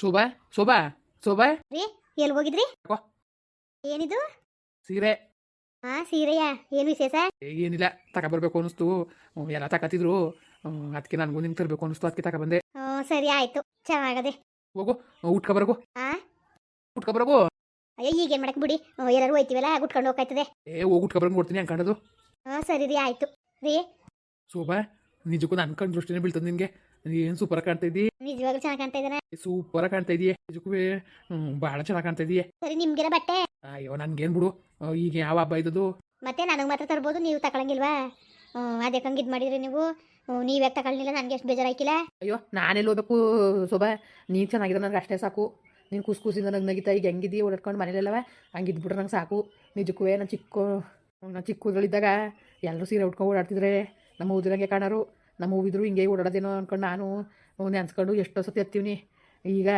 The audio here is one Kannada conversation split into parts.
ಶೋಭಾ ಶೋಭಾ ಶೋಭಾ. ರೀ ಎಲ್ಲಿ ಹೋಗಿದ್ರಿ? ಏನಿದು? ಸೀರೆ. ಹಾ ಸೀರೆಯಾ? ಏನು ವಿಶೇಷ? ಏ, ಏನಿಲ್ಲ ತಕ ಬರ್ಬೇಕು ಅನಿಸ್ತು ಎಲ್ಲ ತಕತಿದ್ರು. ಅದಕ್ಕೆ ನನಗೂ ನಿಂಗೆ ತರ್ಬೇಕು ಅನಿಸ್ತು ಅದಕ್ಕೆ ತಗೊಬಂದೆ ಬಂದೆ. ಸರಿ ಆಯ್ತು. ಚೆನ್ನಾಗದೆ. ಹೋಗು ಉಟ್ಕೊಬರಗು ಆ? ಉಟ್ಕೊಬರಗು ಅಯ್ಯೋ ಏನ್ ಮಾಡಕ್ ಬಿಡಿ. ಎಲ್ಲರೂ ಹೋಯ್ತಿವಲ್ಲ ಉಟ್ಕೊಂಡು ಹೋಗ್ತದೆ ಏ ಹೋಗಿ ಉಟ್ಕೊಬರಂಗೆ ಕೊಡ್ತೀನಿ ಅನ್ಕೊಂಡದು ಹಾ ಸರಿ ರೀ ಆಯ್ತು. ರೀ. ಶೋಭಾ. ನಿಜಕ್ಕೂ ನಾನು ಕಣ್ ದೃಷ್ಟಿನೇ ಬೀಳ್ತದೆ ನಿನಗೆ. ಏನು ಸೂಪರ್ ಕಾಣ್ತಾ ಇದೀ? ನಿಜವಾಗ್ಲೂ ಚೆನ್ನಾಗಿ ಕಾಣ್ತಾ ಇದ್ದಾನೆ. ಸೂಪರ್ ಕಾಣ್ತಾ ಇದೀಯ. ನಿಜಕ್ಕೂ ಭಾಳ ಚೆನ್ನಾಗಿ ಕಾಣ್ತಾ ಇದೀಯ. ಸರಿ ನಿಮ್ಗೆಲ್ಲ ಬಟ್ಟೆ? ಅಯ್ಯೋ ನನ್ಗೇನು ಬಿಡು. ಈಗ ಯಾವ ಹಬ್ಬ ಇದ್ದದು ಮತ್ತೆ ನನಗೆ ಮಾತ್ರ ತರ್ಬೋದು ನೀವು ತಗೊಳಂಗಿಲ್ವಾ ಹ್ಞೂ ಅದಕ್ಕೆ ಹಂಗೆ ಇದು ಮಾಡಿದ್ರಿ ನೀವು? ನೀವು ಯಾಕೆ ತಗೊಳ್ಳಿಲ್ಲ ನನಗೆ ಎಷ್ಟು ಬೇಜಾರಾಯ್ಕಿಲ್ಲ. ಅಯ್ಯೋ ನಾನೆಲ್ಲಿ ಓದಕ್ಕೂ ಶೋಭಾ ನೀನು ಚೆನ್ನಾಗಿದ್ರೆ ನನಗೆ ಅಷ್ಟೇ ಸಾಕು. ನೀನು ಕುಸ್ ಕುಸಿಂದ ನಂಗೆ ನಗಿತಾ ಈಗ ಹೆಂಗಿದಿ ಓಡಾಡ್ಕೊಂಡು ಮನೇಲೆಲ್ಲವ ಹಂಗಿದ್ಬಿಟ್ರೆ ನಂಗೆ ಸಾಕು. ನಿಜಕ್ಕೂ ನಾನು ಚಿಕ್ಕ ನಾನು ಚಿಕ್ಕದ್ರಲ್ಲಿದ್ದಾಗ ಎಲ್ಲರೂ ಸೀರೆ ಉಟ್ಕೊಂಡು ಓಡಾಡ್ತಿದ್ರೆ ನಮ್ಮ ಊದಿರಂಗೆ ಕಾಣೋರು, ನಮ್ಮ ಹೂವಿದ್ರು ಹಿಂಗೆ ಓಡಾಡೋದೇನೋ ಅಂದ್ಕೊಂಡು ನಾನು ನೆನ್ಸ್ಕೊಂಡು ಎಷ್ಟೋ ಸತಿ ಹತ್ತೀವ್ನಿ ಈಗ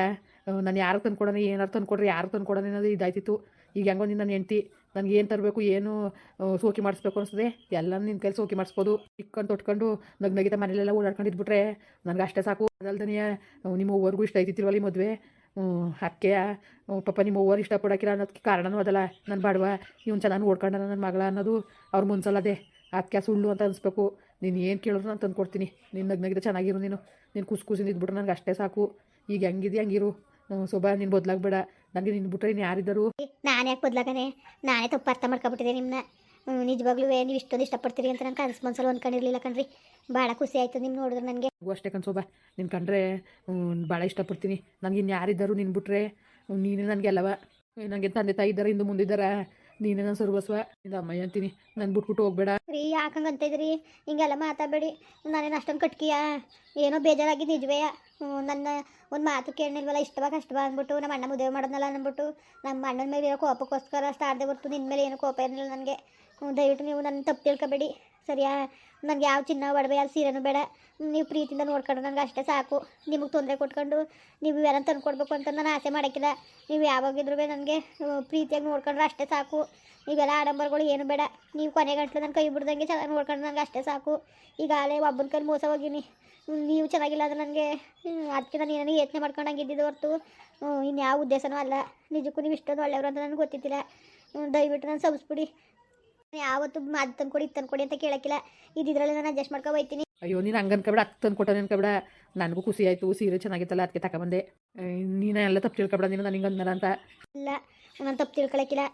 ನಾನು ಯಾರು ತಂದ್ಕೊಡೋಣ, ಏನಾರು ತಂದ್ಕೊಡ್ರಿ, ಯಾರು ತಂದ್ಕೊಡೋಣ ಅನ್ನೋದು ಇದಾಯ್ತಿತ್ತು. ಈಗ ಹೆಂಗೋ ನಿನ್ನ ಹೆಂಡ್ತಿ, ನನಗೆ ಏನು ತರಬೇಕು, ಏನು ಸೋಕಿ ಮಾಡಿಸ್ಬೇಕು ಅನಿಸ್ತದೆ. ಎಲ್ಲ ನಿನ್ನ ಕೈಲಿ ಸೋಕಿ ಮಾಡಿಸ್ಬೋದು. ಇಕ್ಕೊಂಡು ತೊಟ್ಕೊಂಡು ನಗ್ ನಗಿತ ಮನೇಲೆಲ್ಲ ಓಡಾಡ್ಕೊಂಡಿದ್ಬಿಟ್ರೆ ನನಗೆ ಅಷ್ಟೇ ಸಾಕು. ಅದಲ್ದನೆಯ ನಿಮ್ಮ ಅವ್ವರಿಗೂ ಇಷ್ಟ ಐತಿತ್ತಿಲ್ವಲ್ಲ ಈ ಮದುವೆ? ಅಕ್ಕೆಯ ಪಾಪ ನಿಮ್ಮ ಅವ್ವರು ಇಷ್ಟಪಡೋಕಿಲ್ಲ ಅನ್ನೋದಕ್ಕೆ ಕಾರಣನೂ ಅದಲ್ಲ. ನನ್ನ ಬಾಡುವ, ಇವ್ನು ಚೆನ್ನಾಗಿ ಓಡ್ಕೊಂಡ ನನ್ನ ಮಗಳ ಅನ್ನೋದು ಅವ್ರ ಮುನ್ಸಲ್ಲದೆ. ಅದಕ್ಕೆ ಸುಳ್ಳು ಅಂತ ಅನಿಸ್ಬೇಕು. ನೀನು ಏನು ಕೇಳಿದ್ರು ನಾನು ತಂದು ಕೊಡ್ತೀನಿ. ನಿನ್ನ ನಗ್ನಗಿದ ಚೆನ್ನಾಗಿರು ನೀನು. ನೀನು ಕುಸ್ ಕುಸಿಂದ ಇದ್ಬಿಟ್ರೆ ನನಗೆ ಅಷ್ಟೇ ಸಾಕು. ಈಗ ಹೆಂಗಿದೆ ಹಂಗಿರು. ಶೋಭಾ ನೀನು ಬದಲಾಗ್ಬೇಡ. ನನಗೆ ನಿನ್ನ ಬಿಟ್ರೆ ಇನ್ನು ಯಾರಿದ್ದರು? ನಾನು ಯಾಕೆ ಬದಲಾಗನೆ? ನಾನೇ ತಪ್ಪು ಅರ್ಥ ಮಾಡ್ಕೊಬಿಟ್ಟಿದೆ ನಿಮ್ಮನ್ನ ನಿಜವಾಗ್ಲೂ ನೀವು ಇಷ್ಟೊಂದು ಇಷ್ಟಪಡ್ತೀರಿ ಅಂತ ನಾನು ಕನಸು ಮನ್ಸಲ್ಲಿ ಅಂದ್ಕೊಂಡಿರಲಿಲ್ಲ ಕಣ್ರಿ. ಭಾಳ ಖುಷಿ ಆಯ್ತು ನಿಮ್ಮ ನೋಡಿದ್ರೆ ನನಗೆ ನನಗೂ ಅಷ್ಟೇ ಕನ್ಸೋಬ ನಿನ್ನ ಕಂಡ್ರೆ ಭಾಳ ಇಷ್ಟಪಡ್ತೀನಿ. ನನಗೆ ಇನ್ನು ಯಾರಿದ್ದರು ನಿನ್ನ ಬಿಟ್ರೆ ನೀನೇ ನನಗೆಲ್ಲವ ನನಗೆ ತಂದೆ ತಾಯಿ ಇದ್ದಾರೆ ಇಂದು ಮುಂದಿದ್ದಾರ. ನೀನೇ ನನ್ನ ಸರ್ವಸ್ವ ನಿಂದ ಅಂತೀನಿ. ನನ್ನ ಬಿಟ್ಬಿಟ್ಟು ಹೋಗ್ಬೇಡ. ರೀ ಯಾಕಂಗೆ ಅಂತ ಇದ್ರಿ ಹಿಂಗೆಲ್ಲ ಮಾತಾಡಬೇಡಿ. ನಾನೇನು ಅಷ್ಟೊಂದು ಕಟ್ಕಿಯ? ಏನೋ ಬೇಜಾರಾಗಿ ನಿಜವೇ. ನನ್ನ ಒಂದು ಮಾತು ಕೇಳಿಲ್ವಲ್ಲ ಇಷ್ಟವಾ ಕಷ್ಟವಾ ಅಂದ್ಬಿಟ್ಟು ನಮ್ಮ ಅಣ್ಣ ಮದುವೆ ಮಾಡೋದಲ್ಲ ಅಂದ್ಬಿಟ್ಟು ನಮ್ಮ ಅಣ್ಣನ ಮೇಲೆ ಇರೋ ಕೋಪಕ್ಕೋಸ್ಕರ ಅಷ್ಟು ಆಡದೆ ನಿನ್ ನಿನ್ನ ಮೇಲೆ ಏನೂ ಕೋಪ ಇರಲಿಲ್ಲ ನನಗೆ. ದಯವಿಟ್ಟು ನೀವು ನನ್ನ ತಪ್ಪು ತಿಳ್ಕೊಬೇಡಿ. ಸರಿಯಾ? ನನಗೆ ಯಾವ ಚಿನ್ನ ಒಡವೆ ಅಲ್ಲಿ ಸೀರೆನೂ ಬೇಡ. ನೀವು ಪ್ರೀತಿಯಿಂದ ನೋಡ್ಕೊಂಡು ನನಗೆ ಅಷ್ಟೇ ಸಾಕು. ನಿಮಗೆ ತೊಂದರೆ ಕೊಟ್ಕೊಂಡು ನೀವು ಇವೆಲ್ಲ ತಂದ್ಕೊಡ್ಬೇಕು ಅಂತ ನಾನು ಆಸೆ ಮಾಡೋಕ್ಕಿಲ್ಲ. ನೀವು ಯಾವಾಗಿದ್ರು ನನಗೆ ಪ್ರೀತಿಯಾಗಿ ನೋಡ್ಕೊಂಡ್ರೆ ಅಷ್ಟೇ ಸಾಕು. ನೀವೆಲ್ಲ ಆಡಂಬರಗಳು ಏನು ಬೇಡ. ನೀವು ಕೊನೆ ಗಂಟ್ಲು ನನ್ನ ಕೈ ಬಿಡ್ದಂಗೆ ಚೆನ್ನಾಗಿ ನೋಡ್ಕೊಂಡು ನನಗೆ ಅಷ್ಟೇ ಸಾಕು. ಈಗ ಒಬ್ಬನ ಕೈ ಮೋಸ ಹೋಗಿನಿ. ನೀವು ಚೆನ್ನಾಗಿಲ್ಲ ಅಂದ್ರೆ ನನಗೆ ಅದಕ್ಕೆ ನಾನು ಏನೇನು ಯೋಚನೆ ಮಾಡ್ಕೊಂಡಂಗೆ ಇದ್ದಿದ್ದು ಹೊರತು ಇನ್ಯಾವ ಉದ್ದೇಶನೂ ಅಲ್ಲ. ನಿಜಕ್ಕೂ ನೀವು ಇಷ್ಟೊಂದು ಒಳ್ಳೆಯವರು ಅಂತ ನನಗೆ ಗೊತ್ತಿದ್ದಿಲ್ಲ. ದಯವಿಟ್ಟು ನಾನು ಸಬ್ಸ್ಬಿಡಿ. ಯಾವತ್ತು ಅದು ತಂದ್ಕೊಡಿ ಇದು ತಂದ್ಕೊಡಿ ಅಂತ ಕೇಳಕ್ಕಿಲ್ಲ. ಇದ್ರಲ್ಲಿ ನಾನು ಅಡ್ಜಸ್ಟ್ ಮಾಡ್ಕೊ ಹೋಯ್ತೀನಿ. ಅಯ್ಯೋ ನೀನು ಹಂಗೆ ಅನ್ಕೊಬೇಡ ಹತ್ತು ತಂದು ಕೊಟ್ಟ ಅನ್ಕೊಬೇಡ ನನಗೂ ಖುಷಿ ಆಯಿತು ಸೀರೆ ಚೆನ್ನಾಗಿತ್ತಲ್ಲ ಅದಕ್ಕೆ ತಗೊಂಬಂದೆ ನೀನು ಎಲ್ಲ ತಪ್ಪು ತಿಳ್ಕೊಬೇಡ ನೀನು ನನಗೆ ಅಂದಲ್ಲ ಅಂತ ಇಲ್ಲ ನಾನು ತಪ್ಪು ತಿಳ್ಕೊಳಕ್ಕಿಲ್ಲ.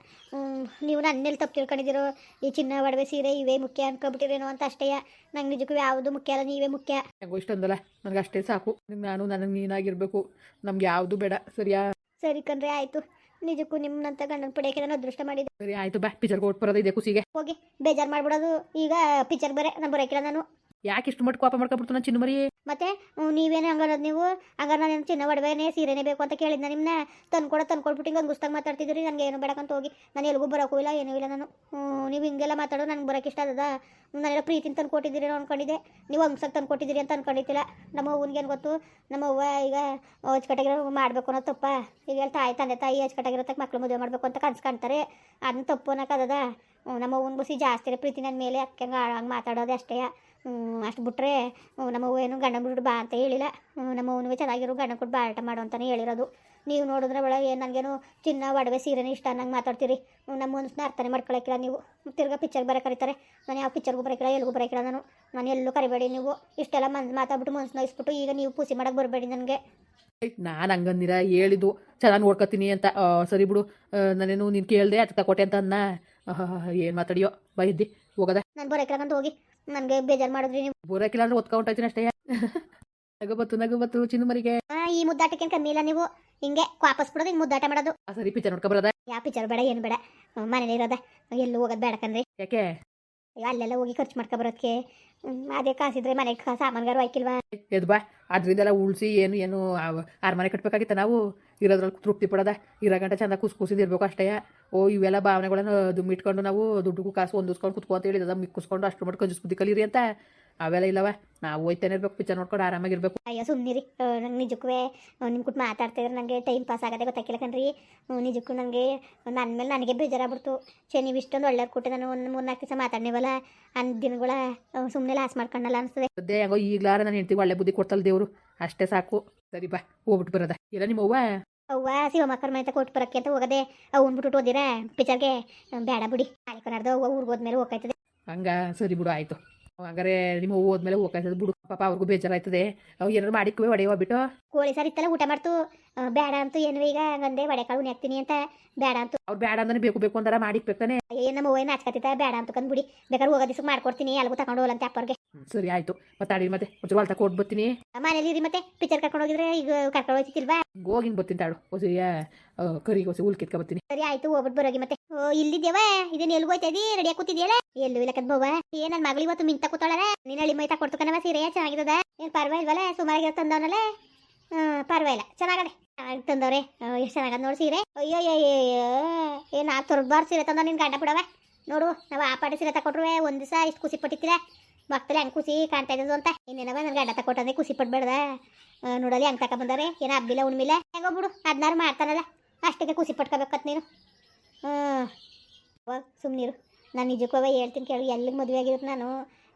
ನೀವು ನನ್ನೆಲ್ಲಿ ತಪ್ಪು ತಿಳ್ಕೊಂಡಿದ್ದೀರೋ? ಈ ಚಿನ್ನ ಒಡವೆ ಸೀರೆ ಇವೇ ಮುಖ್ಯ ಅನ್ಕೊಬಿಟ್ಟಿರೇನೋ ಅಂತ ಅಷ್ಟೇ ನಂಗೆ ನಿಜಕ್ಕೂ ಯಾವುದು ಮುಖ್ಯ ಅಲ್ಲ ನೀವೇ ಮುಖ್ಯ. ನನಗೂ ಇಷ್ಟ ಅಂದಲ್ಲ ನನಗೆ ಅಷ್ಟೇ ಸಾಕು ನಾನು ನನಗೆ ನೀನಾಗಿರಬೇಕು. ನಮ್ಗೆ ಯಾವುದು ಬೇಡ ಸರಿಯಾ? ಸರಿ ಕಣ್ರೆ ಆಯಿತು. ನಿಜಕ್ಕೂ ನಿಮ್ಮಂತ ಗಂಡನ ಪಡೆಯಕ್ಕೆ ನಾನು ಅದೃಷ್ಟ ಮಾಡಿದ್ದೆ. ಸರಿ ಆಯ್ತು ಬಾ ಪಿಚರ್ ಓಟ್ ಬರೋದು ಇದೆ ಖುಷಿಗೆ. ಹೋಗಿ ಬೇಜಾರು ಮಾಡ್ಬಿಡೋದು. ಈಗ ಪಿಕ್ಚರ್ ಬರೇ ನಾನು ಬರೋಕಿಲ್ಲ ನಾನು. ಯಾಕೆ ಇಷ್ಟು ಮಟ್ಟ ಕೋಪ ಮಾಡ್ಕೊಬಿಡ್ತು ನಾನು ಚಿನ್ನ ಮರಿ ಮತ್ತೆ ನೀವೇನೇ ಹಂಗಾರದು ನೀವು? ಹಂಗಾರ ನಾನು ಚಿನ್ನ ಒಡವೆನೆ, ಸೀರೆನೇ ಬೇಕು ಅಂತ ಕೇಳಿದ್ನ ನಿಮ್ಮನ್ನ ತಂದ್ಕೊಡ ತಂದ್ಕೊಡ್ಬಿಟ್ಟು ಹಿಂಗೆ ಗುಸ್ತಾಗ ಮಾತಾಡ್ತಿದ್ರಿ ನನಗೆ ಏನು ಬೇಡಕ್ಕಂತ ಹೋಗಿ. ನಾನು ಎಲ್ಗೂ ಬರೋಕ್ಕೂ ಇಲ್ಲ, ಏನೂ ಇಲ್ಲ ನಾನು. ನೀವು ಹಿಂಗೆಲ್ಲ ಮಾತಾಡೋ ನನಗೆ ಬರೋಕೆ ಇಷ್ಟ ಅದ? ನಾನೆಲ್ಲ ಪ್ರೀತಿನ ತಂದು ಕೊಟ್ಟಿದ್ದೀರಿ ಅನ್ಕೊಂಡಿದ್ದೆ. ನೀವು ಹಂಗ್ಸಾಗ ತಂದು ಕೊಟ್ಟಿದ್ದೀರಿ ಅಂತ ಅನ್ಕೊಂಡಿದ್ದಿಲ್ಲ. ನಮ್ಮ ಅವ್ವನಿಗೇನು ಗೊತ್ತು? ನಮ್ಮ ಅವ್ವ ಈಗ ಅಚ್ಚುಕಟ್ಟಾಗಿರೋ ಮಾಡಬೇಕು ಅನ್ನೋ ತಪ್ಪ. ಈಗ ತಾಯಿ, ತಂದೆ, ತಾಯಿ ಅಚ್ಚುಕಟ್ಟಾಗಿರೋತಕ್ಕೆ ಮಕ್ಳು ಮದುವೆ ಮಾಡಬೇಕು ಅಂತ ಕನ್ಸು ಕಾಣ್ತಾರೆ. ಅದನ್ನ ತಪ್ಪು ಅನ್ನೋಕ್ಕದ ನಮ್ಮ ಅವ್ವನ ಬಸಿ ಜಾಸ್ತಿ ಪ್ರೀತಿ ನನ್ನ ಮೇಲೆ, ಅಕ್ಕಂಗೆ ಹಂಗೆ ಮಾತಾಡೋದು ಅಷ್ಟೇ. ಅಷ್ಟು ಬಿಟ್ಟರೆ ನಮ್ಮವ್ವ ಏನು ಗಂಡ ಬಿಟ್ಟು ಬಾ ಅಂತ ಹೇಳಿಲ್ಲ. ಹ್ಮ್, ನಮ್ಮ ಅವನಿಗೆ ಚೆನ್ನಾಗಿರೋ ಗಂಡ ಕೊಟ್ಟು ಬಾಟ ಮಾಡು ಅಂತಲೇ ಹೇಳಿರೋದು. ನೀವು ನೋಡಿದ್ರೆ ಒಳಗೆ ನನಗೇನು ಚಿನ್ನ ಒಡವೆ ಸೀರೆನೇ ಇಷ್ಟ ಅನ್ನಂಗೆ ಮಾತಾಡ್ತೀರಿ. ನಮ್ಮ ಮನಸ್ಸನ್ನ ಅರ್ಥನೇ ಮಾಡ್ಕೊಳಕ್ಕಿಲ್ಲ ನೀವು. ತಿರ್ಗಾ ಪಿಚ್ಚರ್ ಬರೋ ಕರೀತಾರೆ. ನಾನು ಯಾವ ಪಿಕ್ಚರ್ಗೂ ಬರೋಕ್ಕಿಲ್ಲ ಎಲ್ಲಿಗೂ ಬರೋಕ್ಕಿಲ್ಲ ನಾನು. ನಾನು ಎಲ್ಲೂ ಕರಿಬೇಡಿ ನೀವು. ಇಷ್ಟೆಲ್ಲ ಮನ್ಸು ಮಾತಾಡ್ಬಿಟ್ಟು ಮನ್ಸು ನೋಯಿಸ್ಬಿಟ್ಟು ಈಗ ನೀವು ಪೂಸಿ ಮಾಡೋಕ್ಕೆ ಬರಬೇಡಿ ನನಗೆ. ನಾನು ಹಂಗಂದಿರ ಹೇಳಿದ್ದು ಚೆನ್ನಾಗಿ ನೋಡ್ಕೊತೀನಿ ಅಂತ. ಸರಿ ಬಿಡು. ನಾನೇನು ನೀನು ಕೇಳಿದೆ ಅದಕ್ಕೆ ಕೊಟ್ಟೆ ಅಂತ ಅನ್ನ. ಏನು ಮಾತಾಡಿಯೋ ಬೈದ್ದಿ ಹೋಗದ. ನಾನು ಬರೋಕ್ಕಿಲ್ಲ ಅಂತ ಹೋಗಿ. ನನಗೆ ಬೇಜಾರ್ ಮಾಡಿದ್ರಿ ನೀವು. ಬರೋಕಿಲ್ಲ ಅಂದ್ರೆ ಒತ್ಕೊಂಡೈತೀನಿ ಅಷ್ಟೇ. ನಗು ಬತ್ತು ನಗು ಬತ್ತು ಚಿನ್ನ ಮರಿಗೆ ಆ, ಈ ಮುದ್ದಾಟಕ್ಕೇನು ಕಮ್ಮಿ ಇಲ್ಲ ನೀವು. ಹಿಂಗೆ ವಾಪಸ್ ಬಿಡೋದು ಹಿಂಗೆ ಮುದ್ದಾಟ ಮಾಡೋದು. ಆ ಸರಿ ಪಿಚರ್ ನೋಡ್ಕೊ ಬರೋದ? ಯಾವ ಪಿಚರ್ ಬೇಡ ಏನ್ ಬೇಡ. ಮನೇಲಿ ಇರೋದ. ಎಲ್ಲೂ ಹೋಗೋದ್ ಬೇಡ ಕಣ್ರಿ. ಯಾಕೆ? ಅಲ್ಲೆಲ್ಲ ಹೋಗಿ ಖರ್ಚು ಮಾಡ್ಕೊ ಬರೋದಕ್ಕೆ ಅದೇ ಕಾಸಿದ್ರೆ ಮನೆಗೆ ಸಾಮಾನ್ಗಾರು ಹಾಕಿಲ್ವಾ ಎದ್ ಬಾ ಅದರಿಂದೆಲ್ಲ ಉಳಿಸಿ ಏನು ಏನು ಅರಮನೆ ಕಟ್ಬೇಕಾಗಿತ್ತ ನಾವು? ಇರೋದ್ರಲ್ಲಿ ತೃಪ್ತಿ ಪಡೋದ? ಇರೋ ಗಂಟೆ ಚಂದ ಕುಸ್ ಕುಸಿದಿರ್ಬೇಕು ಅಷ್ಟೇ. ಓ ಇವೆಲ್ಲ ಭಾವನೆಗಳನ್ನ ದುಮ್ಮಿಟ್ಕೊಂಡು ನಾವು ದುಡ್ಡುಗೂ ಕಾಸು ಹೊಂದಿಸ್ಕೊಂಡು ಕುತ್ಕೊಂತ ಹೇಳಿದ. ಮಿಕ್ಕಿಸ್ಕೊಂಡು ಅಷ್ಟು ಮಟ್ಟ ಕಂಜಿಸ್ ಬುದ್ಧಿ ಕಲೀರಿ ಅಂತ. ಅವೆಲ್ಲ ಇಲ್ಲವ. ನಾವು ಹೋಯ್ತಾನೆ ಇರ್ಬೇಕು ಪಿಕ್ಚರ್ ನೋಡ್ಕೊಂಡು ಆರಾಮಾಗಿರ್ಬೇಕು ಅಯ್ಯೋ ಸುಮ್ಮನಿರಿ ನಂಗೆ ನಿಜಕ್ಕೂ ನಿಮ್ಮ ಕೂಟ್ ಮಾತಾಡ್ತಿದ್ರೆ ನನಗೆ ಟೈಮ್ ಪಾಸ್ ಆಗದೆ ಗೊತ್ತಾಗಿಲ್ಲ ಕಣ್ರಿ. ನಿಜಕ್ಕೂ ನನಗೆ ನನ್ನ ಮೇಲೆ ನನಗೆ ಬೇಜಾರಾಗ್ಬಿಡ್ತು. ಚೆ ನೀವು ಇಷ್ಟೊಂದು ಒಳ್ಳೆಯವ್ರು ಕೊಟ್ಟು ನಾನು ಒಂದು ಮೂರು ನಾಲ್ಕು ದಿವಸ ಮಾತಾಡ್ನೇವಲ್ಲ. ಅಂದ ದಿನಗಳ ಸುಮ್ಮನೆ ಲಾಸ್ ಮಾಡ್ಕೊಂಡಲ್ಲ ಅನಿಸ್ತದೆ. ಅದೇ ಹೆಂಗೋ ಈಗಲಾರ ನಾನು ಹೆಂಡ್ತಿಗೆ ಒಳ್ಳೆ ಬುದ್ಧಿ ಕೊಡ್ತಲ್ಲ ದೇವರು. ಅಷ್ಟೇ ಸಾಕು. ಸರಿ ಬಾ ಹೋಗ್ಬಿಟ್ಟು ಬರೋದ. ಇಲ್ಲ ನಿಮ್ಮ ಅವ್ವ ಅವ್ವ ಕರ್ಮ ಮನೆ ಕೊಟ್ಟು ಬರಕ್ಕೆ ಅಂತ ಹೋಗದೆ ಅವ್ ಉಂದ್ಬಿಟ್ಟು ಓದಿರ ಪಿಚರ್ಗೆ ಬೇಡ ಬಿಡಿ. ಆಯ್ಕೊನಾರ್ದು ಅವ್ವ ಊರಿಗೆ ಹೋದ್ಮೇಲೆ ಹೋಗ್ತದೆ ಹಂಗ ಸರಿ ಬಿಡು ಆಯ್ತು. ಹಂಗಾರೆ ನಿಮ್ಮ ಅವ್ವ ಹೋದ್ಮೇಲೆ ಹೋಗ್ತದೆ ಬಿಡು. ಪಾಪ ಅವ್ರಿಗೂ ಬೇಜಾರಾಯ್ತದೆ. ಅವ್ ಏನಾರು ಮಾಡಿಕ್ವೆ ಒಡೆಯುವ ಬಿಟ್ಟು. ಕೋಳಿ ಸರ್ ಇತ್ತಲ್ಲ ಊಟ ಮಾಡ್ತು. ಬೇಡ ಅಂತೂ ಏನು ಈಗ? ಹಂಗಂದೆ ಕಾಳು ಹಾಕ್ತೀನಿ ಅಂತ. ಬೇಡ ಅಂತೂ. ಅವ್ರು ಬೇಡ ಅಂದ್ರೆ ಬೇಕು ಬೇಕು ಅಂತಾರ ಮಾಡಿಕ್ಬೇಕಾನೆ ಏನು ನಮ್ಮ ಅವ್ವ ನಾಚ್ಕತ್ತಿತ್ತ ಬೇಡ ಅಂತ ಕಂದ್ಬಿಡಿ. ಬೇಕಾದ್ರೆ ಹೋಗೋ ದಿವ್ಸಕ್ಕೆ ಮಾಡ್ಕೊಡ್ತೀನಿ. ಅಲ್ಗೂ ತಗೊಂಡು ಹೋಗಲಂತೆ ಅಪ್ಪರ್ಗೆ ಹ್ಮ್, ಸರಿ ಆಯ್ತು. ಮಾತಾಡಿ ಮತ್ತೆ. ಒಂಚೂರು ಕೋಟ್ ಕೊಟ್ಟು ಬರ್ತೀನಿ. ಮನೇಲಿ ಇರಿ ಮತ್ತೆ. ಪಿಕ್ಚರ್ ಕರ್ಕೊಂಡು ಹೋಗಿದ್ರೆ ಈಗ ಕರ್ಕೊಂಡು ಹೋಗ್ತಿಲ್ವಾ ಹೋಗಿನ್ ಬರ್ತೀನಿ ತಾಡು ಹೊಸಿ ಕರಿ ಹೊಸಿ ಹುಲ್ ಕಿತ್ಕೊ ಬರ್ತೀನಿ. ಸರಿ ಆಯ್ತು. ಹೋಗ್ಬಿಟ್ಟು ಬರೋಗಿ ಮತ್ತೆ. ಓ ಇಲ್ಲಿದ್ದೇವ? ಇದನ್ನ ಎಲ್ಲಿ ಹೋಯ್ತಾ ರೆಡಿ ಕೂತಿದ್ಯಲ್ಲ? ಎಲ್ಲೂ ಇಲ್ಲ ಕದ್ಬೋವ ಏನ ಏನ್ ನನ್ನ ಮಗಳು ಇವತ್ತು ಮಿಂತ ಕೂತಾಳಲ್ಲ. ನೀನ್ ಹಳ್ಳಿ ಮೈತಾ ಕೊಡ್ತಕನವ ಸೀರೆ. ಚೆನ್ನಾಗಿದ್ದದ? ಏನ್ ಪರವಾಗಿಲ್ವಲ್ಲ? ಸುಮಾರಾಗಿ ತಂದವನಲ್ಲ? ಹ್ಮ್ ಪರವಾಗಿಲ್ಲ. ಚೆನ್ನಾಗದೆ. ಚೆನ್ನಾಗಿ ತಂದವ್ರೆ. ಎಷ್ಟು ಚೆನ್ನಾಗದ ನೋಡಿ ಸೀರೆ. ಅಯ್ಯೋ ಅಯ್ಯೋ ಏನ್ ಆ ತೊರ್ಬಾರ್ ಸೀರೆ ತಂದ ನಿನ್ ಗಂಡ ಬಿಡವ ನೋಡು ನಾವು ಆ ಪಾಟಿ ಸೀರೆ ತಕೊಟ್ರುವೆ ಒಂದ್ ದಿವಸ ಇಷ್ಟು ಖುಷಿ ಪಟ್ಟಿತ್ತಿಲ್ಲ ಮಕ್ಕಳು ಹಂಗೆ ಖುಷಿ ಕಾಣ್ತಾ ಇದ್ದದು ಅಂತ. ಇನ್ನೇನವ ನನ್ನ ಗಂಡ ತಕೊಟ್ಟಂದ್ರೆ ಖುಷಿ ಪಡ್ಬೇಡ್ದ ನೋಡಲಿ ಹಂಗೆ ತಕ ಬಂದಾರೆ ಏನ ಹಬ್ಬಿಲ್ಲ, ಉಣ್ಮಿಲ್ಲ. ಹೆಂಗೋ ಬಿಡು, ಅದ್ನಾರು ಮಾಡ್ತಾರಲ್ಲ ಅಷ್ಟಕ್ಕೆ ಖುಷಿ ಪಟ್ಕೋಬೇಕತ್ ನೀನು. ಹ್ಞೂ ಸುಮ್ಮನಿರು ನಾನು ನಿಜಕ್ಕೂ ಹೇಳ್ತೀನಿ ಕೇಳು, ಎಲ್ಲಿಗೆ ಮದುವೆ ಆಗಿರೋದು ನಾನು?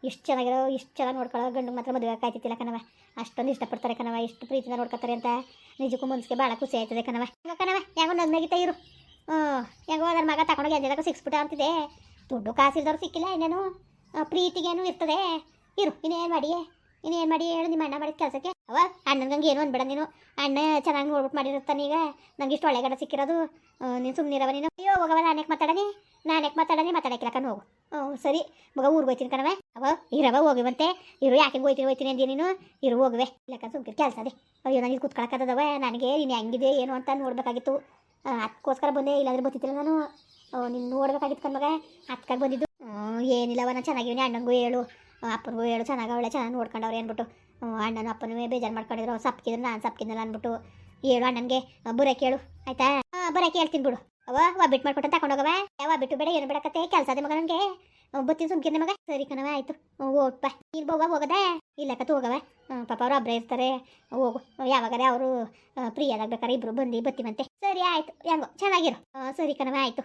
ಇಷ್ಟು ಚೆನ್ನಾಗಿರೋ, ಇಷ್ಟು ಚೆನ್ನಾಗಿ ನೋಡ್ಕೊಳ್ಳೋ ಗಂಡು ಮಾತ್ರ ಮದುವೆ ಕಾಯ್ತಿತ್ತಿಲ್ಲ ಕಣವ ಅಷ್ಟೊಂದು ಇಷ್ಟಪಡ್ತಾರೆ ಕಣವ ಎಷ್ಟು ಪ್ರೀತಿನ ನೋಡ್ಕೊತಾರೆ ಅಂತ. ನಿಜಕ್ಕೂ ಮನ್ಸಿಗೆ ಭಾಳ ಖುಷಿ ಆಯ್ತದೆ ಕಣವ ಹೆಂಗೋ ಕಣವ ಹೆಂಗೋ ನಗ್ನಗಿತ ಇರು. ಹ್ಞೂ ಹೆಂಗೋ ನನ್ನ ಮಗ ತಗೊಂಡೋಗಿ ಎಂಜದಾಗ ಸಿಕ್ಸ್ಬಿಟ್ಟ ಅಂತಿದೆ. ದುಡ್ಡು ಕಾಸಿಲ್ದವ್ರು ಸಿಕ್ಕಿಲ್ಲ ಇನ್ನೇನು. ಪ್ರೀತಿಗೇನು ಇರ್ತದೆ. ಇರು, ಇನ್ನೇನು ಮಾಡಿ? ಇನ್ನೇನು ಮಾಡಿ ಹೇಳು ನಿಮ್ಮ ಅಣ್ಣ ಮಾಡಿದ ಕೆಲಸಕ್ಕೆ? ಅವ ಅಣ್ಣನಿಗೆ ಏನು ಅಂದ್ಬೇಡ ನೀನು. ಅಣ್ಣ ಚೆನ್ನಾಗಿ ನೋಡ್ಬಿಟ್ಟು ಮಾಡಿರ್ತಾನೆ ಈಗ. ನಂಗೆ ಇಷ್ಟು ಒಳ್ಳೆ ಗಡ ಸಿಕ್ಕಿರೋದು ನೀನು ಸುಮ್ಮನಿರವ ನೀನು. ಅಯ್ಯೋ ಹೋಗವ ನಾನ್ಯಾಕೆ ಮಾತಾಡನಿ? ನಾನ್ಯಾಕೆ ಮಾತಾಡನಿ? ಮಾತಾಡಕ್ಕಿಲ್ಲ ಕಣ್. ಹೋಗು ಹ್ಞೂ ಸರಿ. ಮಗ ಊರಿಗೆ ಹೋಯ್ತೀನಿ ಕಣವೆ ಅವ ಇರವ ಹೋಗಿವಂತೆ. ಇರು, ಯಾಕೆ ಹೋಯ್ತೀನಿ ಹೋಯ್ತೀನಿ ಅಂದಿ ನೀನು? ಇರು, ಹೋಗುವೆ. ಇಲ್ಲಕ್ಕ ಸುಮ್ಕಿರ್, ಕೆಲಸ ಅದೇ. ಅಯ್ಯೋ ನನಗೆ ಕೂತ್ಕೊಳಕ್ಕದವ ನನಗೆ ನೀನು ಹೆಂಗಿದೆ, ಏನು ಅಂತ ನೋಡಬೇಕಾಗಿತ್ತು. ಅದಕ್ಕೋಸ್ಕರ ಬಂದೆ. ಇಲ್ಲಾಂದ್ರೆ ಬರ್ತಿದ್ದಿಲ್ಲ ನಾನು. ನೀನು ನೋಡ್ಬೇಕಾಗಿತ್ತು ಕಣ್ಮಗ ಅದಕ್ಕಾಗಿ ಬಂದಿದ್ದು. ಏನಿಲ್ಲವ ನಾನು ಚೆನ್ನಾಗಿವ್ನಿ ಅಣ್ಣಂಗೂ ಹೇಳು. ಅಪ್ಪನಿಗೂ ಹೇಳು, ಚೆನ್ನಾಗಿ ಅವಳೆ ಚೆನ್ನಾಗಿ ನೋಡ್ಕೊಂಡವ್ರೆ ಅಂದ್ಬಿಟ್ಟು. ಅಣ್ಣನ ಅಪ್ಪನೂ ಬೇಜಾರು ಮಾಡ್ಕೊಂಡಿದ್ರು. ಸಪ್ಕಿದ್ರು ನಾನು ಸಪ್ಕಿದ್ನಲ್ಲ ಅಂದ್ಬಿಟ್ಟು ಹೇಳು ಅಣ್ಣನಿಗೆ. ಬುರೆ ಕೇಳು, ಆಯ್ತಾ? ಹಾಂ ಕೇಳ್ತೀನಿ ಬಿಡು. ಅವ ಒಬ್ಬಿಟ್ಟು ಮಾಡ್ಕೊಟ್ಟು ತಗೊಂಡೋಗವ ಯಾವ ಬಿಟ್ಟು ಬೇಡ, ಏನು ಬೇಡಕತ್ತೆ ಕೆಲಸ ಅದೇ ಮಗ ನನಗೆ. ಬತ್ತೀನಿ ಸುಮ್ಕಿರ್ನೆ ಮಗ. ಸರಿ ಕಣವ ಆಯ್ತು. ಓಟ್ಪ ನೀನು ಹೋಗ, ಹೋಗದೆ? ಇಲ್ಲ ಕತ್ತು ಹೋಗವ ಪಾಪ ಅವ್ರು ಒಬ್ಬರೇ ಇರ್ತಾರೆ. ಹೋಗು. ಯಾವಾಗಾರೆ ಅವರು ಪ್ರಿಯದಾಗ ಬೇಕಾದ್ರೆ ಇಬ್ರು ಬಂದು ಬತ್ತೀವಂತೆ ಸರಿ, ಆಯ್ತು. ಹೆಂಗೋ, ಚೆನ್ನಾಗಿರು. ಸರಿ ಕಣವ ಆಯ್ತು.